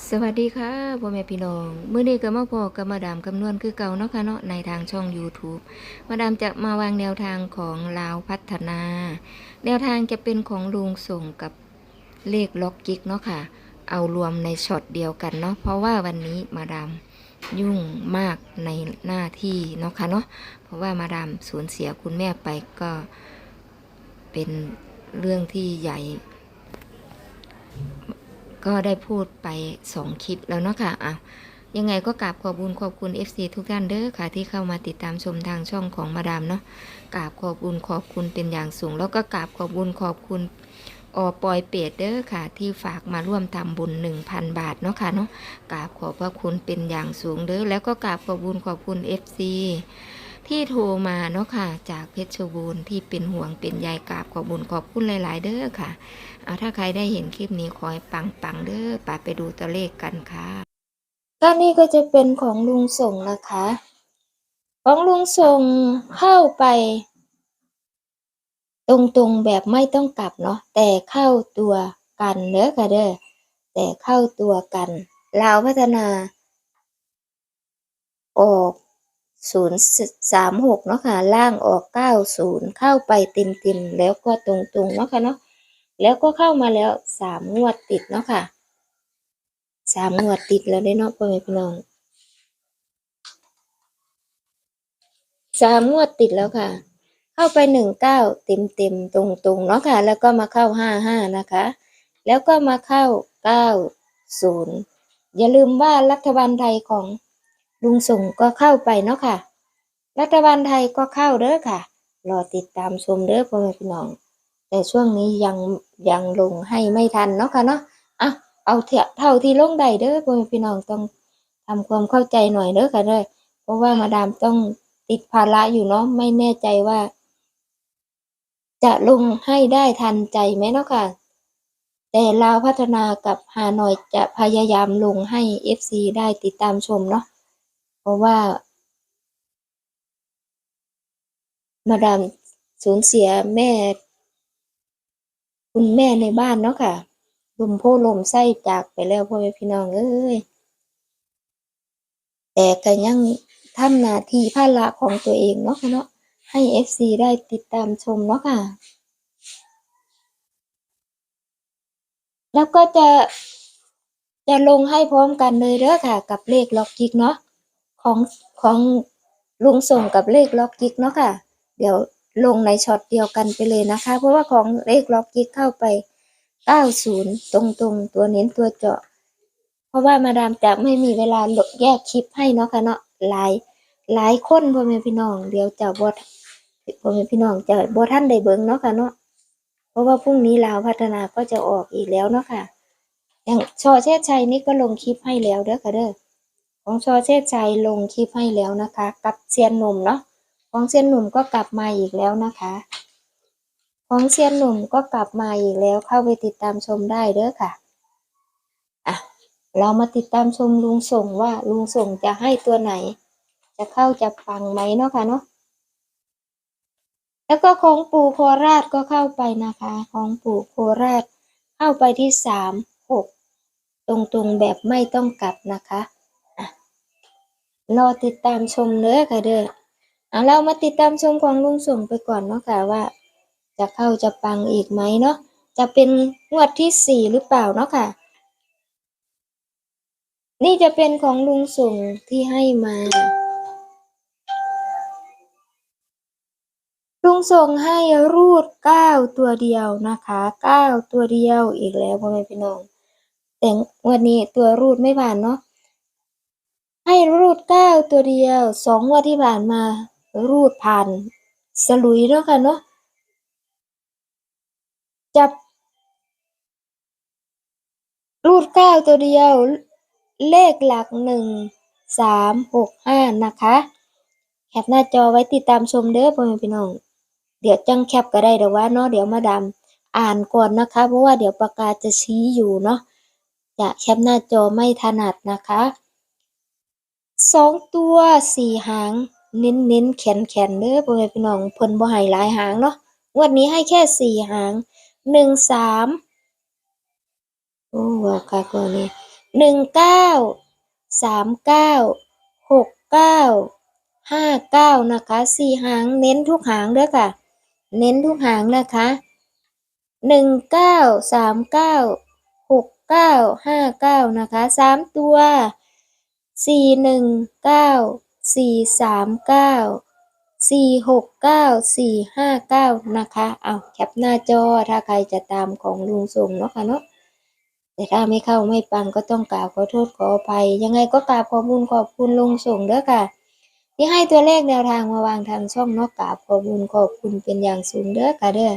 สวัสดีค่ะพ่อแม่พี่น้องเมื่อนี้ก็มาพอกับมาดามคำนวณคือเก่าเนาะค่ะเนาะในทางช่อง YouTube มาดามจะมาวางแนวทางของลาวพัฒนา แนวทางจะเป็นของลุงส่งกับเลขล็อกกิกเนาะค่ะ เอารวมในช็อตเดียวกันเนาะเพราะว่าวันนี้มาดามยุ่งมากในหน้าที่เนาะค่ะเนาะเพราะว่ามาดามสูญเสียคุณแม่ไปก็เป็นเรื่องที่ใหญ่ ก็ได้พูดไปสองคลิปแล้วเนาะค่ะอะยังไงก็กราบขอบคุญขอบคุณ FC ทุกท่านเด้อค่ะ ที่เข้ามาติดตามชมทางช่องของมาดามเนาะกราบขอบคุญขอบคุณเป็นอย่างสูง แล้วก็กราบขอบคุญขอบคุณอปอยเปดเด้อค่ะ ที่ฝากมาร่วมทำบุญ 1,000 บาทเนาะค่ะเนาะกราบขอบพระคุณเป็นอย่างสูงเด้อแล้วก็กราบขอบคุญขอบคุณ FC ที่โทรมาเนาะค่ะ จากเพชรบูรณ์ที่เป็นห่วงเป็นใยกราบขอบุญขอบคุณหลาย ๆ เด้อค่ะ เอาถ้าใครได้เห็นคลิปนี้ขอให้ปังปังๆเด้อไปไปดูตัวเลขกันค่ะก็นี่ก็จะเป็นของลุงส่งนะคะ ของลุงส่งเข้าไป ตรงๆแบบไม่ต้องกลับเนาะแต่เข้าตัวกันเด้อค่ะเด้อแต่เข้าตัวกันลาวพัฒนา ออก ศูนย์สามหกเนาะค่ะ ล่างออกเก้าศูนย์เข้าไปเต็มๆแล้วก็ตรงๆเนาะค่ะเนาะแล้วก็เข้ามาแล้วสามงวดติดเนาะค่ะสามงวดติดแล้วได้เนาะพ่อแม่พี่น้องสามงวดติดแล้วค่ะ เข้าไปหนึ่งเก้าเต็มเต็มๆตรงตรงๆเนาะค่ะ แล้วก็มาเข้าห้าห้านะคะ แล้วก็มาเข้าเก้าศูนย์อย่าลืมว่ารัฐบาลไทยของ ลุงส่งก็เข้าไปเนาะค่ะ รัฐบาลไทยก็เข้าเด้อค่ะ รอติดตามชมเด้อพ่อแม่พี่น้อง แต่ช่วงนี้ยังยังลงให้ไม่ทันเนาะค่ะเนาะอะเอาเถอะเท่าที่ลงได้เด้อพ่อแม่พี่น้องต้องทำความเข้าใจหน่อยเด้อค่ะเด้อเพราะว่ามาดามต้องติดภาระอยู่เนาะไม่แน่ใจว่า จะลงให้ได้ทันใจไหมเนาะค่ะ แต่ลาวพัฒนากับฮานอยจะพยายามลงให้ FC ได้ติดตามชมเนาะ เพราะว่า มาดามสูญเสียแม่ คุณแม่ในบ้านเนาะค่ะลมโพลมไส้จากไปแล้วพ่อแม่พี่น้องเอ้ยแต่ก็ยังทำหน้าที่ภาระของตัวเองเนาะค่ะเนาะให้ FC ได้ติดตามชมเนาะค่ะ แล้วก็จะจะลงให้พร้อมกันเลยเด้อค่ะ กับเลขล็อกกิกเนาะ ของของลุงส่งกับเลขล็อกกิกเนาะค่ะ เดี๋ยวลงในช็อตเดียวกันไปเลยนะคะ เพราะว่าของเลขล็อกกิกเข้าไป 90ตรงตรงๆ ตัวเน้นตัวเจาะ เพราะว่ามาดามจะไม่มีเวลาลดแยกคลิปให้เนาะค่ะเนาะหลายหลายคนพ่อแม่พี่น้องเดี๋ยวจะบดพ่อแม่พี่น้องจะบท่านได้เบิ่งเนาะค่ะเนาะเพราะว่าพรุ่งนี้ลาวพัฒนาก็จะออกอีกแล้วเนาะค่ะอย่างชอเชษชัยนี่ก็ลงคลิปให้แล้วเด้อค่ะเด้อ ของชอเชษชัยลงคลิปให้แล้วนะคะ กับเซียนหนุ่มเนาะของเซียนหนุ่มก็กลับมาอีกแล้วนะคะ ของเซียนหนุ่มก็กลับมาอีกแล้วเข้าไปติดตามชมได้เด้อค่ะอะเรามาติดตามชมลุงส่งว่าลุงส่งจะให้ตัวไหน จะเข้าจะปังไหมเนาะค่ะเนาะแล้วก็ของปู่โคราชก็เข้าไปนะคะ ของปู่โคราชเข้าไปที่สามหกตรงๆแบบไม่ต้องกลับนะคะ รอติดตามชมเด้อค่ะเด้อเอาเรามาติดตามชมของลุงส่งไปก่อนเนาะค่ะว่า จะเข้าจะปังอีกไหมเนาะจะเป็นงวดที่สี่หรือเปล่าเนาะค่ะ นี่จะเป็นของลุงส่งที่ให้มา ลุงส่งให้รูดเก้าตัวเดียวนะคะเก้าตัวเดียวอีกแล้วพ่อแม่พี่น้อง แต่วันนี้ตัวรูดไม่ผ่านเนาะ ให้รูดเก้าตัวเดียวสองวันที่ผ่านมา รูดผ่าน สลุยเนาะค่ะเนาะจับ รูดเก้าตัวเดียว เลขหลักหนึ่งสามหกห้านะคะแคปหน้าจอไว้ติดตามชมเด้อพ่อแม่พี่น้อง เดี๋ยวจังแคปก็ได้เดี๋ยวว่าเนาะเดี๋ยวมาดามอ่านก่อนนะคะ เพราะว่าเดี๋ยวปากกาจะชี้อยู่เนาะจะแคปหน้าจอไม่ถนัดนะคะ สองตัวสี่หาง เน้นเน้นแขนแขนเด้อพ่อแม่พี่น้องเพิ่นบ่ให้หลายหางเนาะงวดนี้ให้แค่สี่หางหนึ่งสามโอ้ว้าวค่ะก่อนนี้หนึ่งเก้าสามเก้าหกเก้าห้าเก้านะคะสี่หางเน้นทุกหางเด้อค่ะ เน้นทุกหางนะคะหนึ่งเก้าสามเก้าหกเก้าห้าเก้านะคะสามตัว สี่หนึ่งเก้าสี่สามเก้าสี่หกเก้าสี่ห้าเก้านะคะเอาแคปหน้าจอถ้าใครจะตามของลุงส่งเนาะค่ะเนาะแต่ถ้าไม่เข้าไม่ปังก็ต้องกราบขอโทษขออภัย ยังไงก็กราบขอบุญขอบคุณลุงส่งเด้อค่ะ ที่ให้ตัวเลขแนวทางมาวางทางช่องเนอกกราบขอบุญขอบคุณเป็นอย่างสูงเด้อค่ะเด้อ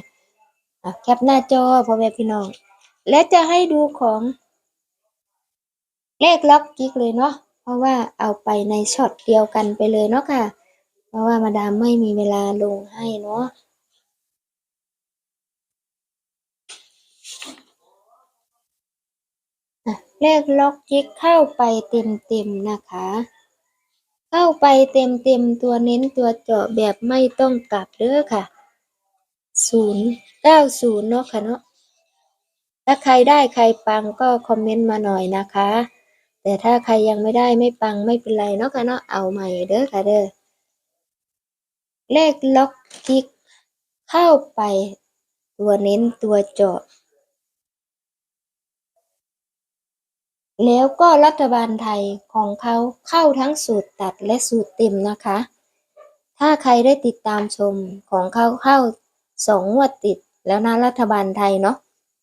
อะแคปหน้าจอพ่อแม่พี่น้อง และจะให้ดูของเลขล็อกกิ๊กเลยเนาะ เพราะว่าเอาไปในช็อตเดียวกันไปเลยเนาะค่ะ เพราะว่ามาดามไม่มีเวลาลงให้เนาะเลขล็อกจิกเข้าไปเต็มๆนะคะ เข้าไปเต็มๆตัวเน้นตัวเจาะแบบไม่ต้องกลับเด้อค่ะศูนย์เก้าศูนย์เนาะค่ะเนาะถ้าใครได้ใครปังก็คอมเมนต์มาหน่อยนะคะ แต่ถ้าใครยังไม่ได้ไม่ปังไม่เป็นไรเนาะค่ะเนาะเอาใหม่เด้อค่ะเด้อเลขล็อกจิกเข้าไปตัวเน้นตัวเจาะ แล้วก็รัฐบาลไทยของเขาเข้าทั้งสูตรตัดและสูตรเต็มนะคะ ถ้าใครได้ติดตามชมของเขาเข้าสองงวดติดแล้วนะรัฐบาลไทยเนาะ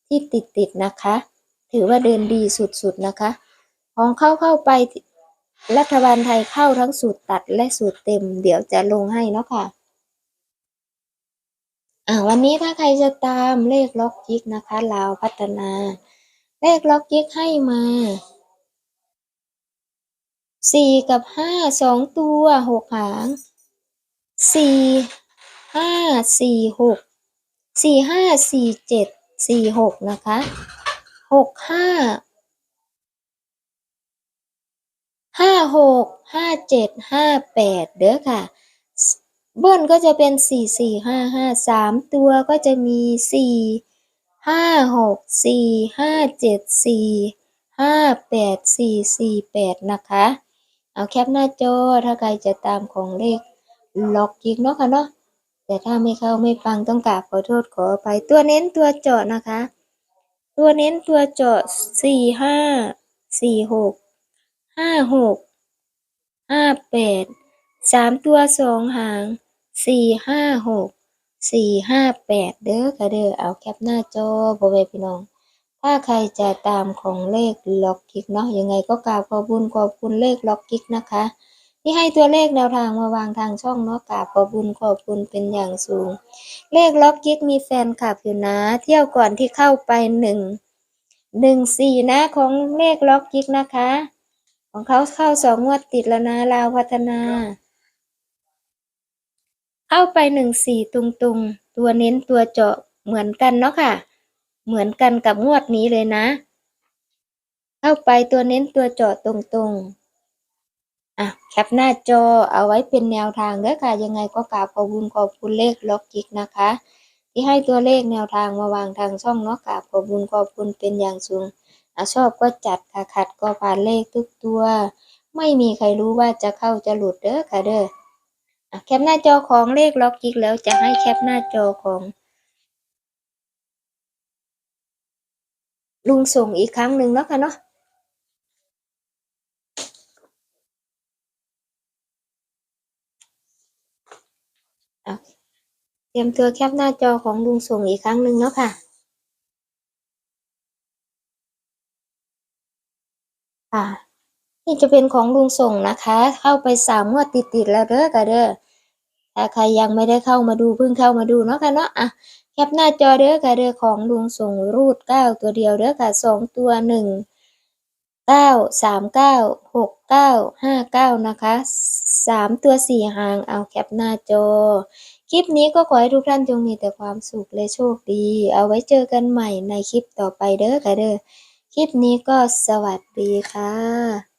ที่ติดติดนะคะ ถือว่าเดินดีสุดๆนะคะ ของเข้าเข้าไป รัฐบาลไทยเข้าทั้งสูตรตัดและสูตรเต็ม เดี๋ยวจะลงให้เนาะค่ะอ่าวันนี้ถ้าใครจะตามเลขล็อกยิกนะคะลาวพัฒนา เลขล็อกยิกให้มาสี่กับห้าสองตัวหกหางสี่ห้าสี่หกสี่ห้าสี่เจ็ดสี่หกนะคะหกห้า ห้าหกห้าเจ็ดห้าแปดเด้อค่ะ เบิ้ลก็จะเป็นสี่สี่ห้าห้าสามตัวก็จะมีสี่ห้าหกสี่ห้าเจ็ดสี่ห้าแปดสี่สี่แปดนะคะ เอาแคปหน้าจอถ้าใครจะตามของเลขล็อกยิกเนาะค่ะเนาะแต่ถ้าไม่เข้าไม่ฟังต้องกราบขอโทษขออภัยตัวเน้นตัวเจาะนะคะ ตัวเน้นตัวเจาะสี่ห้าสี่หก ห้าหกห้าแปดสามตัวสองหางสี่ห้าหกสี่ห้าแปดเด้อค่ะเด้อเอาแคปหน้าจอบเวพี่น้อง ถ้าใครจะตามของเลขล็อกกิกเนาะยังไงก็กราบขอบคุญขอบคุณเลขล็อกกิกนะคะ ที่ให้ตัวเลขแนวทางมาวางทางช่องเนาะกราบขอบคุญขอบคุณเป็นอย่างสูง เลขล็อกกิกมีแฟนคลับอยู่นะ เที่ยวก่อนที่เข้าไปหนึ่งหนึ่งสี่นะของเลขล็อกกิกนะคะ ของเขาเข้าสองงวดติดแล้วนะลาวพัฒนา เข้าไปหนึ่งสี่ตรงๆตัวเน้นตัวเจาะเหมือนกันเนาะค่ะ เหมือนกันกับงวดนี้เลยนะ เข้าไปตัวเน้นตัวเจาะตรงๆอะแคปหน้าจอเอาไว้เป็นแนวทางเด้อค่ะ ยังไงก็กราบขอบคุณขอบคุณเลขล็อกกิกนะคะ ที่ให้ตัวเลขแนวทางมาวางทางช่องเนาะกราบขอบคุณขอบคุณเป็นอย่างสูง อชอบก็จัดค่ะขัดก็ผ่านเลขทุกตัว ไม่มีใครรู้ว่าจะเข้าจะหลุดเด้อค่ะเด้อแคปหน้าจอของเลขล็อกกิกแล้วจะให้แคปหน้าจอของ ลุงส่งอีกครั้งหนึ่งเนาะค่ะเนาะอะเตรียมตัวแคปหน้าจอของลุงส่งอีกครั้งหนึ่งเนาะค่ะ ค่ะนี่จะเป็นของลุงส่งนะคะ เข้าไปสามงวดติดๆแล้วเด้อค่ะเด้อถ้าใครยังไม่ได้เข้ามาดูเพิ่งเข้ามาดูเนาะค่ะเนาะอะแคปหน้าจอเด้อค่ะเด้อของลุงส่งรูดเก้าตัวเดียวเด้อค่ะสองตัวหนึ่งเก้าสามเก้าหกเก้าห้าเก้านะคะสามตัวสี่หางเอาแคปหน้าจอ คลิปนี้ก็ขอให้ทุกท่านจงมีแต่ความสุขและโชคดี เอาไว้เจอกันใหม่ในคลิปต่อไปเด้อค่ะเด้อ คลิปนี้ก็สวัสดีค่ะ